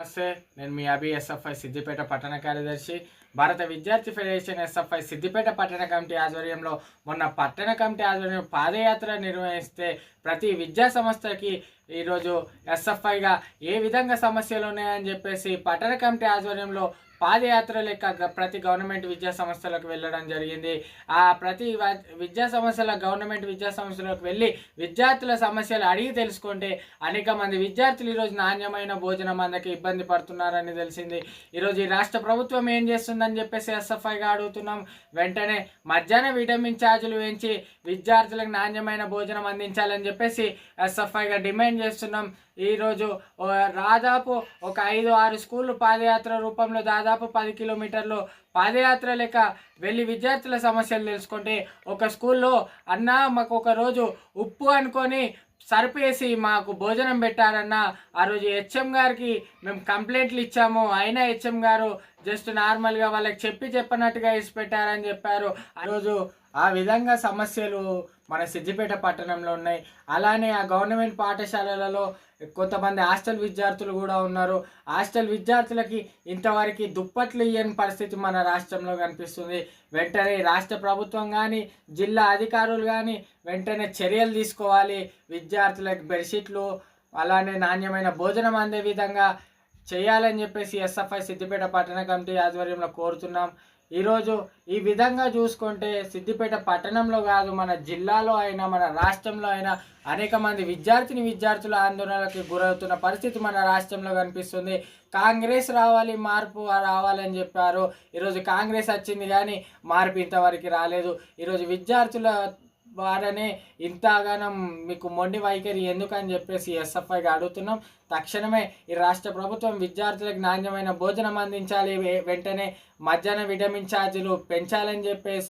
నమస్తే. నేను మీ అభి ఎస్ఎఫ్ఐ సిద్దిపేట పట్టణ కార్యదర్శి. భారత విద్యార్థి ఫెడరేషన్ ఎస్ఎఫ్ఐ సిద్దిపేట పట్టణ కమిటీ ఆధ్వర్యంలో మొన్న పట్టణ కమిటీ ఆధ్వర్యంలో పాదయాత్ర నిర్వహిస్తే ప్రతి విద్యా సంస్థకి ఈరోజు ఎస్ఎఫ్ఐగా ఏ విధంగా సమస్యలు ఉన్నాయని చెప్పేసి పట్టణ కమిటీ ఆధ్వర్యంలో పాదయాత్ర లెక్క గ- ప్రతి గవర్నమెంట్ విద్యా సంస్థలకు వెళ్ళడం జరిగింది. ఆ ప్రతి విద్యా సంస్థల గవర్నమెంట్ విద్యా సంస్థలకు వెళ్ళి విద్యార్థుల సమస్యలు అడిగి తెలుసుకుంటే అనేక మంది విద్యార్థులు ఈరోజు నాణ్యమైన భోజనం అందకి ఇబ్బంది పడుతున్నారని తెలిసింది. ఈరోజు ఈ రాష్ట్ర ప్రభుత్వం ఏం చేస్తుందని చెప్పేసి ఎస్ఎఫ్ఐగా అడుగుతున్నాం. వెంటనే మధ్యాహ్న విటమిన్ ఛార్జీలు పెంచి విద్యార్థులకు నాణ్యమైన భోజనం అందించాలని చెప్పేసి ఎస్ఎఫ్ఐగా డిమాండ్ చేస్తున్నాం. ఈరోజు దాదాపు ఒక ఐదు ఆరు స్కూళ్ళు పాదయాత్ర రూపంలో దాదాపు పది కిలోమీటర్లు పాదయాత్ర లెక్క వెళ్ళి విద్యార్థుల సమస్యలు తెలుసుకుంటే ఒక స్కూల్లో అన్న మాకు ఒక రోజు ఉప్పు అనుకొని సరిపేసి మాకు భోజనం పెట్టారన్న ఆ రోజు హెచ్ఎం గారికి మేము కంప్లైంట్లు ఇచ్చాము. అయినా హెచ్ఎం గారు జస్ట్ నార్మల్గా వాళ్ళకి చెప్పి చెప్పనట్టుగా ఇసి పెట్టారని చెప్పారు. ఆ రోజు ఆ విధంగా సమస్యలు మన సిద్దిపేట పట్టణంలో ఉన్నాయి. అలానే ఆ గవర్నమెంట్ పాఠశాలలలో కొంతమంది హాస్టల్ విద్యార్థులు కూడా ఉన్నారు. హాస్టల్ విద్యార్థులకి ఇంతవరకు దుప్పట్లు ఇయ్యని పరిస్థితి మన రాష్ట్రంలో కనిపిస్తుంది. వెంటనే రాష్ట్ర ప్రభుత్వం కానీ జిల్లా అధికారులు కానీ వెంటనే చర్యలు తీసుకోవాలి. విద్యార్థులకు బెడ్షీట్లు అలానే నాణ్యమైన భోజనం అందే విధంగా చేయాలని చెప్పేసి ఎస్ఎఫ్ఐ సిద్దిపేట పట్టణ కమిటీ ఆధ్వర్యంలో కోరుతున్నాం. ఈరోజు ఈ విధంగా చూసుకుంటే సిద్దిపేట పట్టణంలో కాదు మన జిల్లాలో అయినా మన రాష్ట్రంలో అయినా అనేక మంది విద్యార్థిని విద్యార్థుల ఆందోళనలకు గురవుతున్న పరిస్థితి మన రాష్ట్రంలో కనిపిస్తుంది. కాంగ్రెస్ రావాలి మార్పు రావాలని చెప్పారు. ఈరోజు కాంగ్రెస్ వచ్చింది కానీ మార్పు ఇంతవరకు రాలేదు. ఈరోజు విద్యార్థుల ద్వారానే ఇంతగానం మీకు మొండి వైఖరి ఎందుకని చెప్పేసి ఎస్ఎఫ్ఐగా అడుగుతున్నాం. తక్షణమే ఈ రాష్ట్ర ప్రభుత్వం విద్యార్థులకు నాణ్యమైన భోజనం అందించాలి. వె- వెంటనే మధ్యాహ్న విటమిన్ ఛార్జీలు పెంచాలని చెప్పేసి